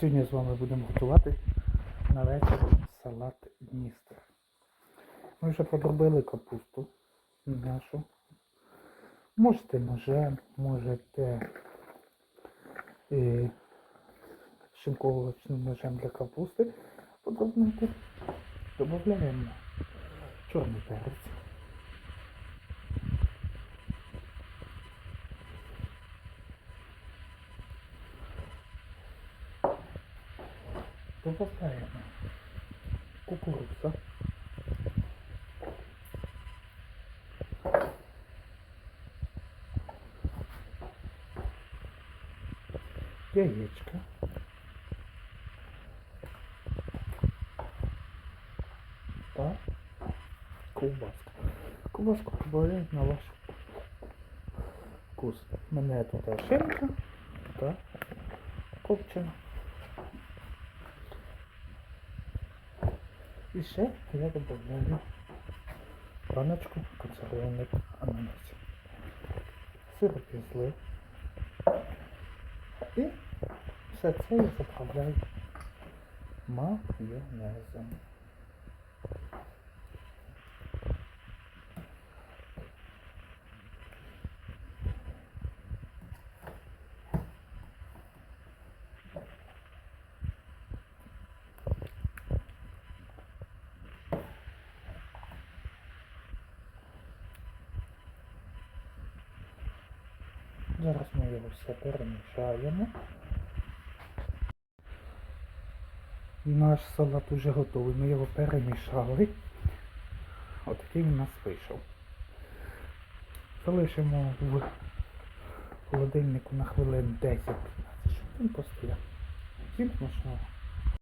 Сьогодні з вами будемо готувати на вечір салат Дністер. Ми вже подробили капусту нашу. Можете ножем, можете е, шинковочним ножем для капусти подробнити. Додаємо чорний перець. Добавляємо кукурудза. Яєчка. Та ковбаска. Ковбаску додають на ваш вкус. У мене тут шинка та копчена. І ще я додаю баночку консервованих ананасів. Сироп я злив. І все це я заправляю майонезом. Зараз ми його все перемішаємо. І Наш салат уже готовий, ми його перемішали. Отакий він у нас вийшов. Залишимо в холодильнику на хвилин 10-15, щоб він постояв. Всім смачного.